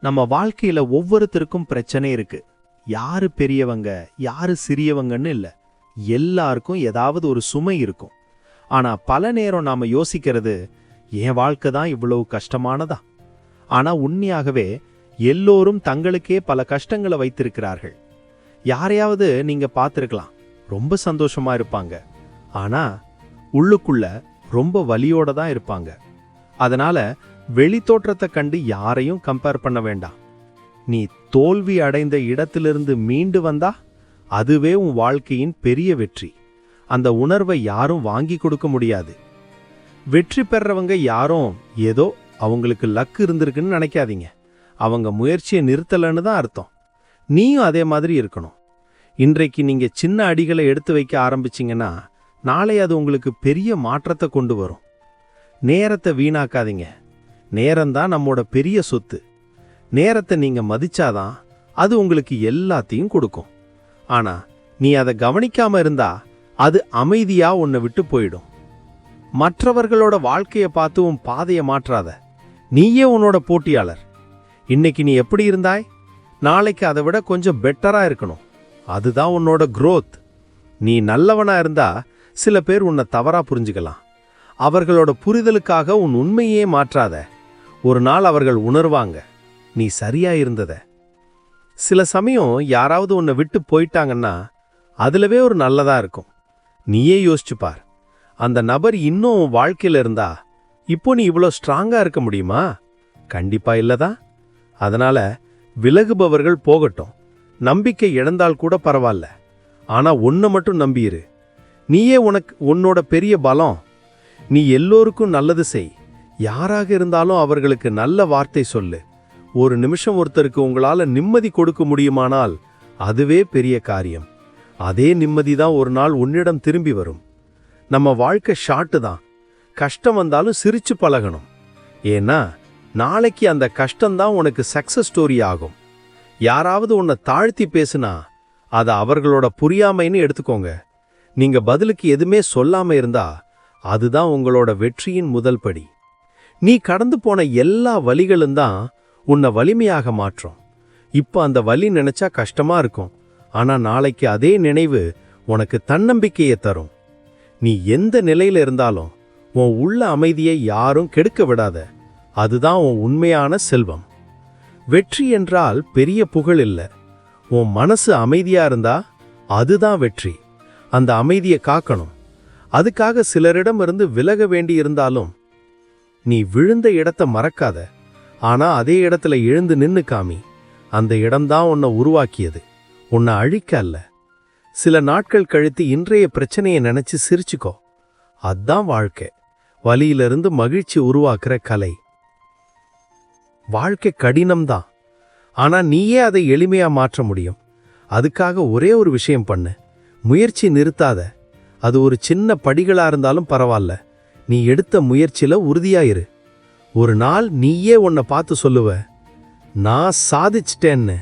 நம்ம வாழ்க்கையில ஒவ்வொருத்தருக்கும் பிரச்சனை இருக்கு. யாரு பெரியவங்க யாரு சிறியவங்கன்னு இல்ல. எல்லாருக்கும் ஏதாவது ஒரு சுமை இருக்கும். ஆனா பல நேரம் நாம யோசிக்கிறது என் வாழ்க்கை தான் இவ்வளவு கஷ்டமானதா? ஆனா உண்மையாகவே எல்லோரும் தங்களுக்கே பல கஷ்டங்களை வைத்திருக்கிறார்கள். யாரையாவது நீங்க பார்த்துருக்கலாம். ரொம்ப சந்தோஷமா இருப்பாங்க. ஆனா உள்ளுக்குள்ள ரொம்ப வலியோட தான் இருப்பாங்க. அதனால வெளித்தோற்றத்தை கண்டு யாரையும் கம்பேர் பண்ண வேண்டாம். நீ தோல்வி அடைந்த இடத்திலிருந்து மீண்டு வந்தா அதுவே உன் வாழ்க்கையின் பெரிய வெற்றி. அந்த உணர்வை யாரும் வாங்கி கொடுக்க முடியாது. வெற்றி பெறவங்க யாரும் ஏதோ அவங்களுக்கு லக் இருந்திருக்குன்னு நினைக்காதீங்க. அவங்க முயற்சியை நிறுத்தலைன்னு தான் அர்த்தம். நீயும் அதே மாதிரி இருக்கணும். இன்றைக்கு நீங்கள் சின்ன அடிகளை எடுத்து வைக்க ஆரம்பிச்சிங்கன்னா நாளை அது உங்களுக்கு பெரிய மாற்றத்தை கொண்டு வரும். நேரத்தை வீணாக்காதீங்க. நேரம்தான் நம்மோட பெரிய சொத்து. நேரத்தை நீங்க மதிச்சாதான் அது உங்களுக்கு எல்லாத்தையும் கொடுக்கும். ஆனா நீ அதை கவனிக்காம இருந்தா அது அமைதியா உன்னை விட்டு போயிடும். மற்றவர்களோட வாழ்க்கையை பார்த்து உன் பாதையை மாற்றாத. நீயே உன்னோட போட்டியாளர். இன்னைக்கு நீ எப்படி இருந்தாய்? நாளைக்கு அதை விட கொஞ்சம் பெட்டரா இருக்கணும். அதுதான் உன்னோட க்ரோத் நீ நல்லவனா இருந்தா சில பேர் உன்னை தவறா புரிஞ்சுக்கலாம். அவர்களோட புரிதலுக்காக உன் உண்மையே மாற்றாத. ஒரு நாள் அவர்கள் உணர்வாங்க நீ சரியா இருந்தத. சில சமயம் யாராவது உன்னை விட்டு போயிட்டாங்கன்னா அதுலவே ஒரு நல்லதா இருக்கும். நீயே யோசிச்சு பார் அந்த நபர் இன்னும் வாழ்க்கையில் இருந்தா இப்போ நீ இவ்வளோ ஸ்ட்ராங்கா இருக்க முடியுமா? கண்டிப்பா இல்லதா அதனால விலகுபவர்கள் போகட்டும். நம்பிக்கை இழந்தால் கூட பரவாயில்ல. ஆனா ஒன்ன மட்டும் நம்பியிரு. நீயே உனக்கு உன்னோட பெரிய பலம். நீ எல்லோருக்கும் நல்லது செய். யாராக இருந்தாலும் அவர்களுக்கு நல்ல வார்த்தை சொல்லு. ஒரு நிமிஷம் ஒருத்தருக்கு உங்களால் நிம்மதி கொடுக்க முடியுமானால் அதுவே பெரிய காரியம். அதே நிம்மதி தான் ஒரு நாள் உன்னிடம் திரும்பி வரும். நம்ம வாழ்க்கை ஷார்ட்டு தான். கஷ்டம் வந்தாலும் சிரிச்சு பழகணும். ஏன்னா நாளைக்கு அந்த கஷ்டம்தான் உனக்கு சக்சஸ் ஸ்டோரி ஆகும். யாராவது உன்னை தாழ்த்தி பேசுனா அதை அவர்களோட புரியாமைன்னு எடுத்துக்கோங்க. நீங்க பதிலுக்கு எதுவுமே சொல்லாம இருந்தா அதுதான் உங்களோட வெற்றியின் முதல் படி. நீ கடந்து போன எல்லா வழிகளும் தான் உன்னை வலிமையாக மாற்றும். இப்போ அந்த வலி நினைச்சா கஷ்டமா இருக்கும். ஆனா நாளைக்கு அதே நினைவு உனக்கு தன்னம்பிக்கையை தரும். நீ எந்த நிலையில இருந்தாலும் உன் உள்ள அமைதியை யாரும் கெடுக்க விடாத. அதுதான் உன் உண்மையான செல்வம். வெற்றி என்றால் பெரிய புகழ் இல்லை. உன் மனசு அமைதியா இருந்தா அதுதான் வெற்றி. அந்த அமைதியை காக்கணும். அதுக்காக சிலரிடமிருந்து விலக வேண்டி இருந்தாலும் நீ விழுந்த இடத்த மறக்காத. ஆனா அதே இடத்துல எழுந்து நின்னு காமி. அந்த இடம்தான் உன்னை உருவாக்கியது. உன்னை அழிக்க அல்ல. சில நாட்கள் கழித்து இன்றைய பிரச்சனையை நினைச்சு சிரிச்சுக்கோ. அதான் வாழ்க்கை. வலியிலிருந்து மகிழ்ச்சி உருவாக்குற கலை. வாழ்க்கை கடினம்தான். ஆனா நீயே அதை எளிமையா மாற்ற முடியும். அதுக்காக ஒரே ஒரு விஷயம் பண்ணு. முயற்சி நிறுத்தாத. அது ஒரு சின்ன படிகளா இருந்தாலும் பரவாயில்ல நீ எடுத்த முயற்சியில உறுதியாயிரு. ஒரு நாள் நீயே உன்னை பார்த்து சொல்லுவ. நான் சாதிச்சிட்டேன்னு.